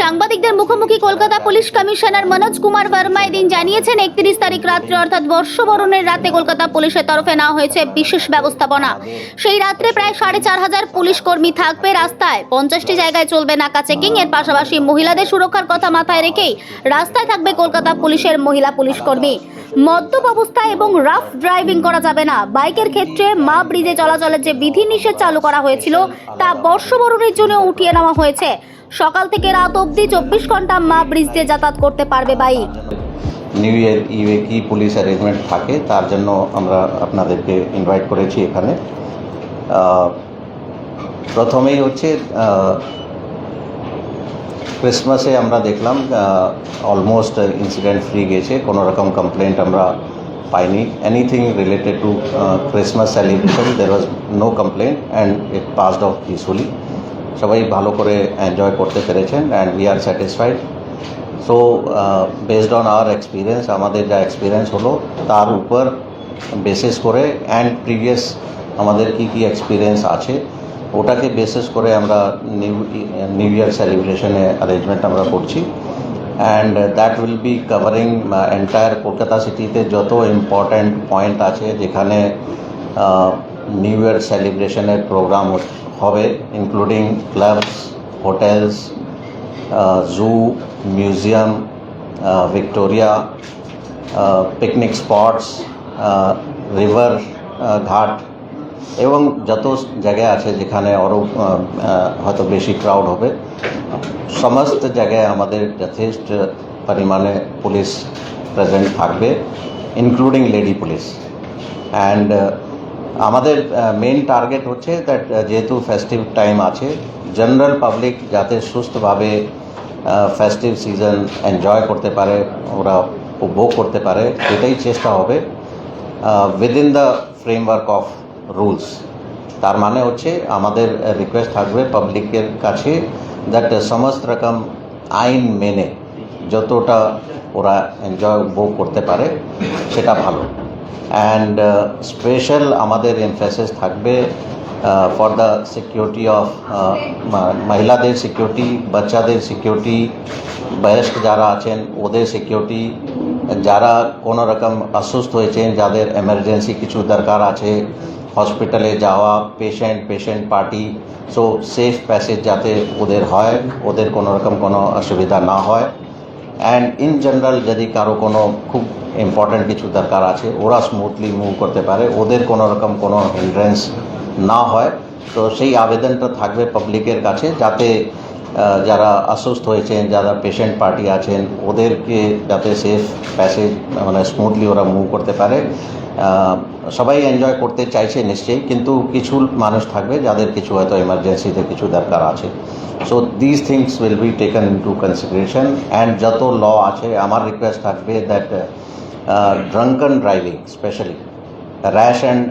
সাংবাদিকদের মুখোমুখি Kolkata police commissioner Manoj Kumar Verma এদিন জানিয়েছেন, একত্রিশ তারিখ রাত্রে অর্থাৎ বর্ষবরণের রাতে কলকাতা পুলিশের তরফে নেওয়া হয়েছে বিশেষ ব্যবস্থাপনা। সেই রাত্রে প্রায় সাড়ে চার হাজার পুলিশ কর্মী থাকবে রাস্তায়। পঞ্চাশটি জায়গায় চলবে নাকা চেকিং, এর পাশাপাশি মহিলাদের সুরক্ষার কথা মাথায় রেখেই রাস্তায় থাকবে কলকাতা পুলিশের মহিলা পুলিশ কর্মী। মদ্যপ অবস্থা এবং রাফ ড্রাইভিং করা যাবে না। বাইকের ক্ষেত্রে মা ব্রিজে চলাচলের যে বিধিনিষেধ চালু করা হয়েছিল, তা বর্ষবরণের জন্য উঠিয়ে নেওয়া হয়েছে। সকাল থেকে রাত অবধি চব্বিশ ঘণ্টা মা ব্রিজ দিয়ে যাতায়াত করতে পারবে বাইক। নিউ ইয়ার ইভে কি পুলিশ অ্যারেঞ্জমেন্ট থাকে, তার জন্য আমরা আপনাদেরকে ইনভাইট করেছি এখানে। প্রথমেই হচ্ছে ক্রিসমাসে আমরা দেখলাম অলমোস্ট ইনসিডেন্ট ফ্রি গেছে, কোনো রকম কমপ্লেন্ট আমরা পাইনি। Anything related to Christmas celebration there was no complaint and it passed off peacefully সবাই ভালো করে এনজয় করতে পেরেছেন and we are satisfied so based on our experience আমাদের যা এক্সপিরিয়েন্স হলো, তার উপর বেসিস করে অ্যান্ড প্রিভিয়াস আমাদের কী কী এক্সপিরিয়েন্স আছে ওটাকে বেসিস করে আমরা নিউ নিউ ইয়ার সেলিব্রেশনে অ্যারেঞ্জমেন্ট আমরা করছি। And that will be covering entire Kolkata সিটিতে যত ইম্পর্ট্যান্ট পয়েন্ট আছে যেখানে নিউ ইয়ার সেলিব্রেশনের প্রোগ্রাম হবে including clubs hotels zoo museum Victoria picnic spots river ghat এবং যত জায়গায় আছে যেখানে আরও হয়তো বেশি ক্রাউড হবে, সমস্ত জায়গায় আমাদের যথেষ্ট পরিমাণে পুলিশ প্রেজেন্ট থাকবে ইনক্লুডিং লেডি পুলিশ অ্যান্ড আমাদের মেন টার্গেট হচ্ছে দ্যাট যেহেতু ফেস্টিভ টাইম আছে জেনারেল পাবলিক যাতে সুস্থভাবে ফেস্টিভ সিজন এনজয় করতে পারে, ওরা উপভোগ করতে পারে, এটাই চেষ্টা হবে। Within the framework of rules তার মানে হচ্ছে আমাদের রিকোয়েস্ট থাকবে পাবলিকের কাছে দ্যাট সমস্ত রকম আইন মেনে যতটা ওরা এনজয় উপভোগ করতে পারে, সেটা ভালো। অ্যান্ড স্পেশাল আমাদের এমফেসিস থাকবে ফর দ্য সিকিউরিটি অফ মহিলাদের সিকিউরিটি বাচ্চাদের সিকিউরিটি বয়স্ক যারা আছেন, ওদের সিকিউরিটি যারা কোনো রকম অসুস্থ হয়েছেন, যাদের এমার্জেন্সি কিছু দরকার আছে হসপিটালে যাওয়া patient patient party so safe passage যাতে ওদের হয়, ওদের কোনো রকম কোনো অসুবিধা না হয়। অ্যান্ড ইন জেনারেল যদি কারও কোনো খুব ইম্পর্ট্যান্ট কিছু দরকার আছে, ওরা স্মুথলি মুভ করতে পারে, ওদের কোনো রকম কোনো হিন্ড্রেন্স না হয়। তো সেই আবেদনটা থাকবে পাবলিকের কাছে, যাতে যারা আশ্বস্ত হয়েছেন, যারা পেশেন্ট পার্টি আছেন, ওদেরকে যাতে সেফ প্যাসেজ মানে স্মুথলি ওরা মুভ করতে পারে। সবাই এনজয় করতে চাইছে নিশ্চয়ই, কিন্তু কিছু মানুষ থাকবে যাদের কিছু হয়তো এমার্জেন্সিতে কিছু দরকার আছে। So this things will be taken into consideration and যত ল আছে, আমার রিকোয়েস্ট থাকবে that drunken driving specially rash and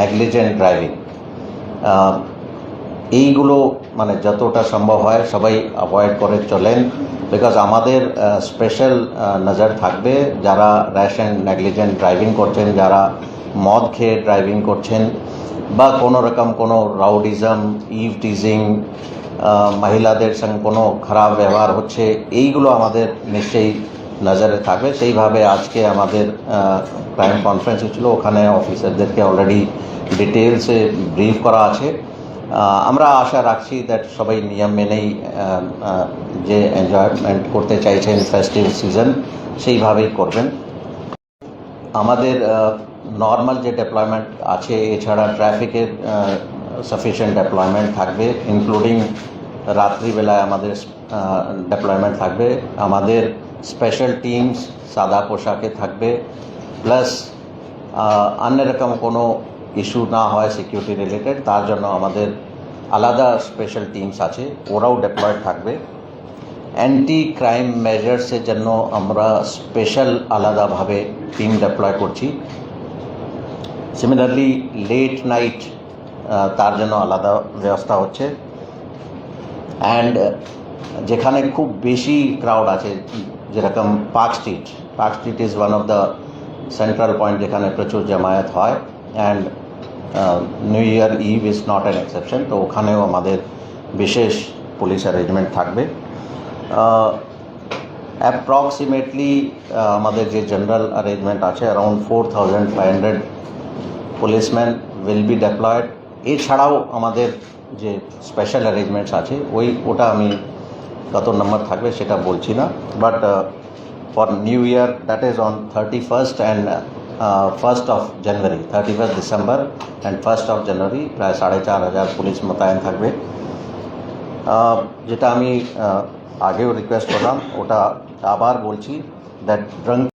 negligent driving এইগুলো মানে যতটা সম্ভব হয়, সবাই অ্যাভয়েড করে চলেন। বিকজ আমাদের স্পেশাল নজর থাকবে যারা র্যাশ অ্যান্ড নেগলিজেন্ট ড্রাইভিং করছেন, যারা মদ খেয়ে ড্রাইভিং করছেন, বা কোনো রকম কোনো রাউডিজম ইভ টিজিং মহিলাদের সঙ্গে কোনো খারাপ ব্যবহার হচ্ছে, এইগুলো আমাদের নিশ্চয়ই নজরে থাকবে। সেইভাবে আজকে আমাদের ক্রাইম কনফারেন্স হচ্ছিল ওখানে অফিসারদেরকে অলরেডি ডিটেলসে ব্রিফ করা আছে। আমরা আশা রাখছি দ্যাট সবাই নিয়ম মেনেই যে এনজয়মেন্ট করতে চাইছেন ফেস্টিভ সিজন সেইভাবেই করবেন। আমাদের নর্মাল যে ডেপ্লয়মেন্ট আছে, এছাড়া ট্রাফিকের সাফিসিয়েন্ট ডেপ্লয়মেন্ট থাকবে ইনক্লুডিং রাত্রিবেলায় আমাদের ডেপ্লয়মেন্ট থাকবে। আমাদের স্পেশাল টিমস সাদা পোশাকে থাকবে। প্লাস অন্য রকম কোনো ইস্যু না হয় সিকিউরিটি রিলেটেড তার জন্য আমাদের আলাদা স্পেশাল টিমস আছে, ওরাও ডেপ্লয়েড থাকবে। অ্যান্টি ক্রাইম মেজার্সের জন্য আমরা স্পেশাল আলাদাভাবে টিম ডেপ্লয় করছি। সিমিলারলি লেট নাইট তার জন্য আলাদা ব্যবস্থা হচ্ছে। অ্যান্ড যেখানে খুব বেশি ক্রাউড আছে, যেরকম park street park street is one of the central point যেখানে প্রচুর জামায়াত হয়। And new year eve is not an exception তো ওখানেও আমাদের বিশেষ পুলিশ অ্যারেঞ্জমেন্ট থাকবে। অ্যাপ্রক্সিমেটলি আমাদের যে জেনারেল অ্যারেঞ্জমেন্ট আছে around four thousand five hundred policeman will be deployed এছাড়াও আমাদের যে স্পেশাল অ্যারেঞ্জমেন্টস আছে, ওই, ওটা আমি কত নম্বর থাকবে সেটা বলছি না। But for new year that is on thirty first and first of January thirty first December and first of January প্রায় সাড়ে চার হাজার পুলিশ মোতায়েন থাকবে যেটা আমি আগেও রিকোয়েস্ট করলাম ওটা আবার বলছি দ্যাট ড্রাঙ্ক